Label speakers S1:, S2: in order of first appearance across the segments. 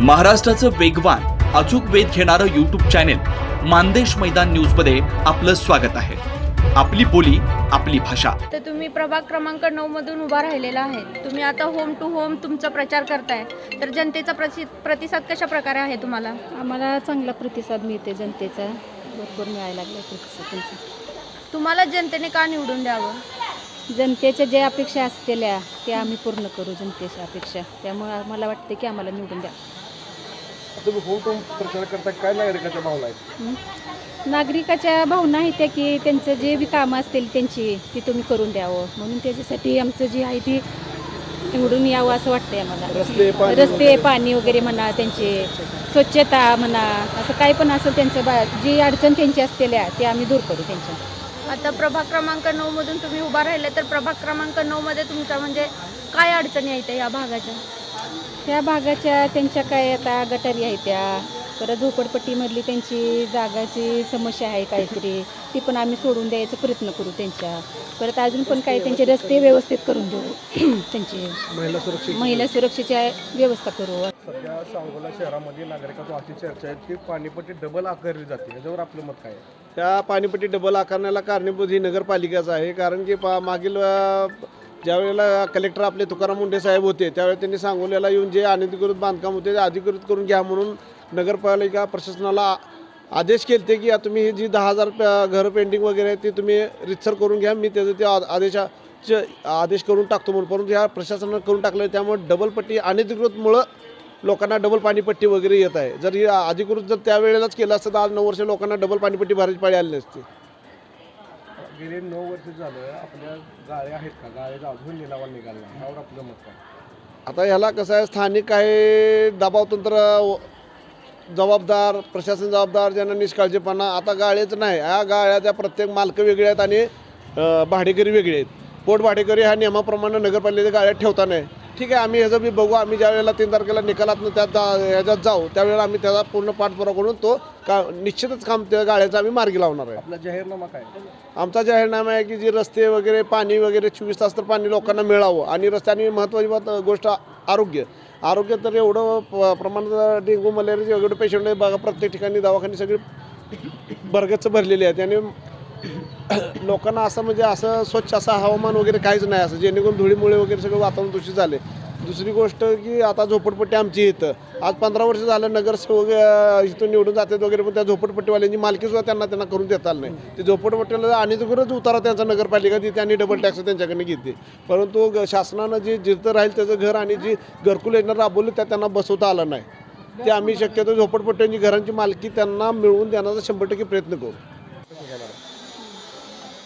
S1: महाराष्ट्राचं वेगवान अचूक वेध घेणारं युट्यूब चॅनेल मानदेश मैदान न्यूजमध्ये आपलं स्वागत आहे. आपली बोली आपली भाषा.
S2: तर तुम्ही प्रभाग क्रमांक नऊ मधून उभा राहिलेला आहे. तुम्ही आता होम टू होम तुमचा प्रचार करताय. तर जनतेचा प्रसि प्रतिसाद कशा प्रकारे आहे तुम्हाला?
S3: आम्हाला चांगला प्रतिसाद मिळते जनतेचा. भरपूर मिळायला लागला प्रतिसाद त्यांचा
S2: तुम्हाला जनतेने का निवडून द्यावं?
S3: जनतेच्या ज्या अपेक्षा असलेल्या त्या आम्ही पूर्ण करू जनतेच्या अपेक्षा. त्यामुळे मला वाटतं की आम्हाला निवडून द्या.
S4: तुम्ही प्रचार करता काय नागरिकाच्या भावना आहेत?
S3: हं? नागरिकाच्या भावना आहेत त्या की त्यांचं जे बी कामं असतील त्यांची ती तुम्ही करून द्यावं. म्हणून त्याच्यासाठी आमचं जी आहे ती निवडून यावं असं वाटतंय
S4: रस्ते,
S3: आम्हाला
S4: पाणी
S3: रस्ते
S4: वगैरे.
S3: पाणी वगैरे म्हणा त्यांचे स्वच्छता म्हणा असं काय पण असेल त्यांचं बा जी अडचण त्यांची असलेल्या ते आम्ही दूर करू त्यांच्या.
S2: आता प्रभाग क्रमांक नऊ मधून तुम्ही उभा राहिले तर प्रभाग क्रमांक नऊ मध्ये तुमचा म्हणजे काय अडचणी आहेत या भागाच्या?
S3: त्या भागाच्या त्यांच्या काय आता गटारी आहेत त्या. परत झोपडपट्टीमधली त्यांची जागाची समस्या आहे काहीतरी. ती पण आम्ही सोडून द्यायचा प्रयत्न करू त्यांच्या. परत अजून पण काही त्यांचे रस्ते व्यवस्थित करून देऊ. त्यांची
S4: महिला सुरक्षित
S3: महिला सुरक्षेची व्यवस्था करू.
S4: सध्या सांगोला शहरामध्ये नागरिकांची अशी चर्चा आहे की पाणीपट्टी डबल आकारली जाते. याच्यावर आपलं मत काय? त्या पाणीपट्टी डबल आकारण्याला कारणीभूत ही नगरपालिकाच आहे. कारण की पा मागील ज्यावेळेला कलेक्टर आपले तुकाराम मुंडे साहेब होते त्यावेळी त्यांनी सांगोल्याला येऊन जे अनधिकृत बांधकाम होते ते अधिकृत करून घ्या म्हणून नगरपालिका प्रशासनाला आदेश केले की तुम्ही जी दहा हजार प- घरं पेंडिंग वगैरे आहे ती तुम्ही रितसर करून घ्या. मी त्याचं ते आ- आदेशाचे आदेश करून टाकतो म्हणून परंतु ह्या प्रशासनानं करून टाकलं त्यामुळे डबल पट्टी अनधिकृतमुळं लोकांना डबल पाणीपट्टी वगैरे येत आहे. जर ही अधिकृत जर त्यावेळेलाच केलं असतं तर आज नऊ वर्ष लोकांना डबल पाणीपट्टी भरायची पाळी आली नसती. गेले नऊ वर्ष झालं आपल्या गाळ्या आहेत का? गाळ्याचा अजून निलावा निघाला यावर आपलं मत काय? आता ह्याला कसं आहे स्थानिक काही दबावतंत्र जबाबदार प्रशासन जबाबदार ज्यांना निष्काळजीपणा आता गाळ्याच नाही. ह्या गाळ्याच्या प्रत्येक मालक वेगळे आहेत आणि भाडेकरी वेगळे आहेत. पोट भाडेकरी ह्या नियमाप्रमाणे नगरपालिकेच्या गाळ्यात ठेवता नाही. ठीक आहे आम्ही ह्याचं बी बघू. आम्ही ज्या वेळेला तीन तारखेला निकालातनं त्यात जा- ह्याच्यात जाऊ त्यावेळेला आम्ही त्याचा पूर्ण पाठपुरावा करून तो का निश्चितच काम त्या गाळ्याचं आम्ही मार्गी लावणार आहे. आपला जाहीरनामा काय? आमचा जाहीरनामा आहे की जी रस्ते वगैरे पाणी वगैरे चोवीस तास तर पाणी लोकांना मिळावं. आणि रस्त्याने महत्त्वाची गोष्ट आरोग्य. आरोग्य तर एवढं प- प्रमाणात डेंग्यू मलेरियाचे एवढे पेशंट आहे बघा प्रत्येक ठिकाणी दवाखाने सगळे बरगच भरलेले आहेत. आणि लोकांना असं म्हणजे असं स्वच्छ असं हवामान वगैरे काहीच नाही असं. जेणेकरून धुळीमुळे वगैरे सगळं वातावरण दूषित झाले. दुसरी गोष्ट की आता झोपडपट्टी आमची इथं. आज पंधरा वर्ष झालं नगरसेवक वगैरे इथून निवडून जातात वगैरे पण त्या झोपडपट्टीवाल्यांची मालकी सुद्धा त्यांना त्यांना करून देता आलं नाही. ते झोपडपट्टीला आणि गरज उतारा त्यांचा नगरपालिका ती त्यांनी डबल टॅक्स त्यांच्याकडे घेते. परंतु शासनानं जे जिथं राहील त्याचं घर आणि जी घरकुल योजना राबवली त्या त्यांना बसवता आलं नाही. ते आम्ही शक्यतो झोपडपट्ट्यांची घरांची मालकी त्यांना मिळवून देण्याचा शंभर टक्के प्रयत्न करू.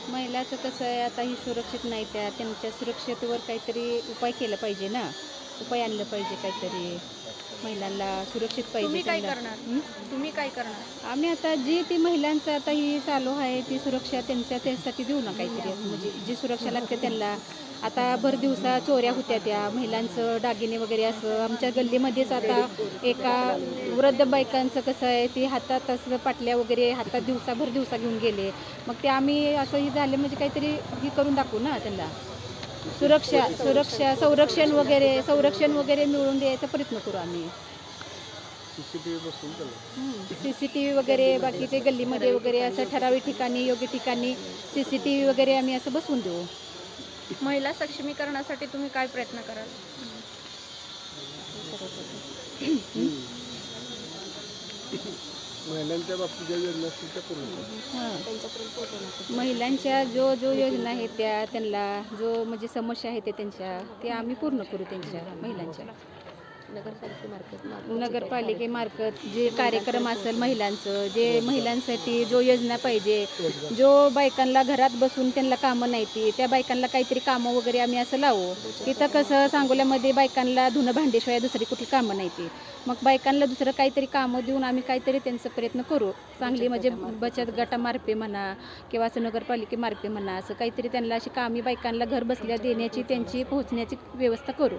S3: महिलाचं कसं आहे आता ही सुरक्षित नाही त्या त्यांच्या सुरक्षेवर काहीतरी उपाय केला पाहिजे ना? उपाय आणलं पाहिजे काहीतरी. महिलांना सुरक्षित पाहिजे
S2: तुम्ही काय
S3: त्यांना.
S2: करणार?
S3: हं?
S2: तुम्ही काय करणार?
S3: आम्ही आता जी ती महिलांचं आता ही चालू आहे ती सुरक्षा त्यांच्या त्यासाठी देऊ ना काहीतरी. म्हणजे जी सुरक्षा लागते त्यांना. आता भर दिवसा चोऱ्या होत्या त्या. महिलांचं दागिने वगैरे असं आमच्या गल्लीमध्येच आता एका वृद्ध बायकांचं कसं आहे ती हातात असं पाटल्या वगैरे हातात दिवसा भर दिवसा घेऊन गेले. मग ते आम्ही असं ही झाले म्हणजे काहीतरी हे करून दाखवू ना त्यांना. सुरक्षा सुरक्षा संरक्षण वगैरे संरक्षण वगैरे मिळवून द्यायचा प्रयत्न करू आम्ही. सी सी टी व्ही वगैरे बाकीचे गल्लीमध्ये वगैरे असं ठराविक ठिकाणी योग्य ठिकाणी सी सी टी व्ही वगैरे आम्ही असं बसवून देऊ.
S2: महिला सक्षमीकरणासाठी तुम्ही काय प्रयत्न कराल?
S4: महिलांच्या बाबतीत ज्या योजना असतील त्या करू
S3: महिलांच्या जो जो योजना आहेत त्या त्यांना जो म्हणजे समस्या आहेत त्या त्यांच्या ते आम्ही पूर्ण करू त्यांच्या महिलांच्या. नगरपालिकेमार्फत जे कार्यक्रम असेल महिलांचं जे महिलांसाठी जो योजना पाहिजे जो बायकांना घरात बसून त्यांना कामं नाही ती त्या बायकांना काहीतरी कामं वगैरे आम्ही असं लावू. तिथं कसं सांगोल्यामध्ये बायकांना धुणं भांडेशिवाय दुसरी कुठली कामं नाही ती. मग बायकांना दुसरं काहीतरी कामं देऊन आम्ही काहीतरी त्यांचा प्रयत्न करू. चांगली म्हणजे बचत गटामार्फे म्हणा किंवा असं नगरपालिकेमार्फे म्हणा असं काहीतरी त्यांना अशी कामी बायकांना घर बसल्या देण्याची त्यांची पोहोचण्याची व्यवस्था करू.